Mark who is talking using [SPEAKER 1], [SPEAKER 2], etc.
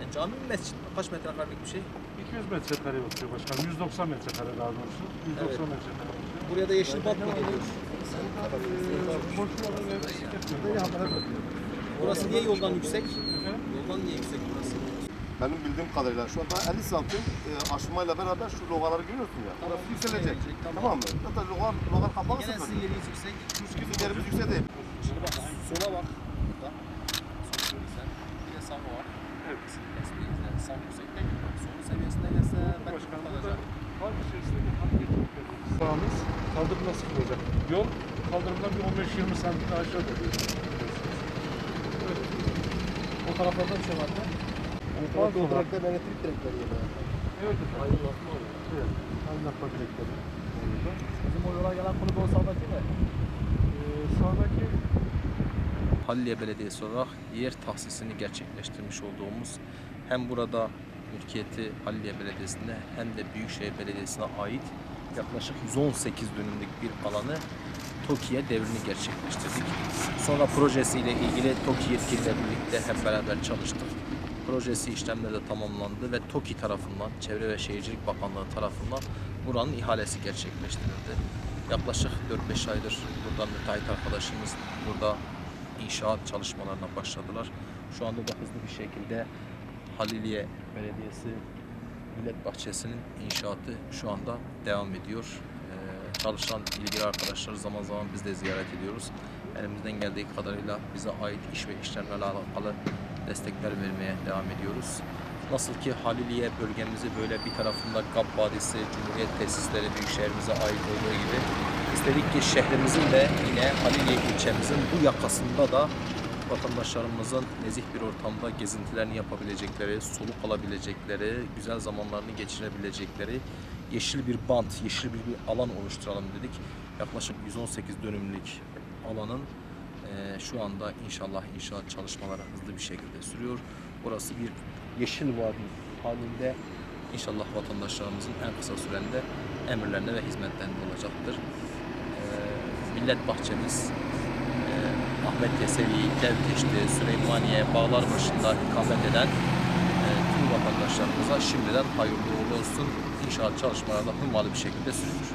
[SPEAKER 1] Yani cami mi mescit mi? Kaç metrekarelik bir şey?
[SPEAKER 2] 200 metrekare oluyor başkanım. 190 metrekare daha doğrusu. 190
[SPEAKER 1] Evet.
[SPEAKER 2] metrekare.
[SPEAKER 1] Buraya da yeşil bant mı geliyor?
[SPEAKER 2] Boş yolun ve bisiklet yolu.
[SPEAKER 1] Burası niye yoldan yüksek? Yoldan niye yüksek burası?
[SPEAKER 3] Benim bildiğim kadarıyla şu anda 50 santim e, aşmayla beraber şu logaları görüyorsun ya. Orası yükselecek.
[SPEAKER 1] Tamam.
[SPEAKER 3] Tamam mı? Zaten logar, logar kapalı
[SPEAKER 1] Gene
[SPEAKER 3] sıfır.
[SPEAKER 1] sizin yeriniz yüksek.
[SPEAKER 3] Bizim yerimiz yüksek değil.
[SPEAKER 1] Şimdi bak sola bak. Sağ var.
[SPEAKER 2] Evet.
[SPEAKER 1] Sağ yüksekte. Sol seviyesinde gelse
[SPEAKER 2] burada
[SPEAKER 1] kalacağım.
[SPEAKER 2] park içerisinde bir park geçmek yapıyoruz. Sağımız kaldırım nasıl olacak? Yol kaldırımdan bir 15-20 santim daha aşağı oluyor.
[SPEAKER 1] O taraflarda bir şey var mı?
[SPEAKER 2] Bazı olarak-
[SPEAKER 3] direkler elektrik direkleri ya.
[SPEAKER 2] Evet efendim.
[SPEAKER 3] Aydınlatma oluyor.
[SPEAKER 2] Evet. Aydınlatma direkleri. Orada.
[SPEAKER 1] Bizim o yola gelen konu da sağdaki mi?
[SPEAKER 2] Ee, sağdaki
[SPEAKER 1] Halliye Belediyesi olarak yer tahsisini gerçekleştirmiş olduğumuz hem burada mülkiyeti Halliye Belediyesi'nde hem de Büyükşehir Belediyesi'ne ait yaklaşık 118 dönümlük bir alanı TOKİ'ye devrini gerçekleştirdik. Sonra projesiyle ilgili TOKİ yetkiliyle birlikte hep beraber çalıştık. Projesi işlemleri de tamamlandı ve TOKİ tarafından, Çevre ve Şehircilik Bakanlığı tarafından buranın ihalesi gerçekleştirildi. Yaklaşık 4-5 aydır burada müteahhit arkadaşımız burada inşaat çalışmalarına başladılar. Şu anda da hızlı bir şekilde Haliliye Belediyesi Millet Bahçesi'nin inşaatı şu anda devam ediyor. Ee, çalışan ilgili arkadaşları zaman zaman biz de ziyaret ediyoruz. Elimizden geldiği kadarıyla bize ait iş ve işlemlerle alakalı destekler vermeye devam ediyoruz. Nasıl ki Haliliye bölgemizi böyle bir tarafında Gap Vadisi, Cumhuriyet tesisleri büyük şehrimize ait olduğu gibi istedik ki şehrimizin de yine Haliliye ilçemizin bu yakasında da vatandaşlarımızın nezih bir ortamda gezintilerini yapabilecekleri, soluk alabilecekleri, güzel zamanlarını geçirebilecekleri yeşil bir bant, yeşil bir, alan oluşturalım dedik. Yaklaşık 118 dönümlük alanın eee, şu anda inşallah inşaat çalışmaları hızlı bir şekilde sürüyor. Burası bir yeşil vadi halinde inşallah vatandaşlarımızın en kısa sürede emirlerine ve hizmetlerinde olacaktır. Millet bahçemiz eee, Ahmet Yesevi, Devteşti, Süleymaniye, Bağlarbaşı'nda ikamet eden eee, tüm vatandaşlarımıza şimdiden hayırlı uğurlu olsun. İnşaat çalışmaları da hımmalı bir şekilde sürüyor.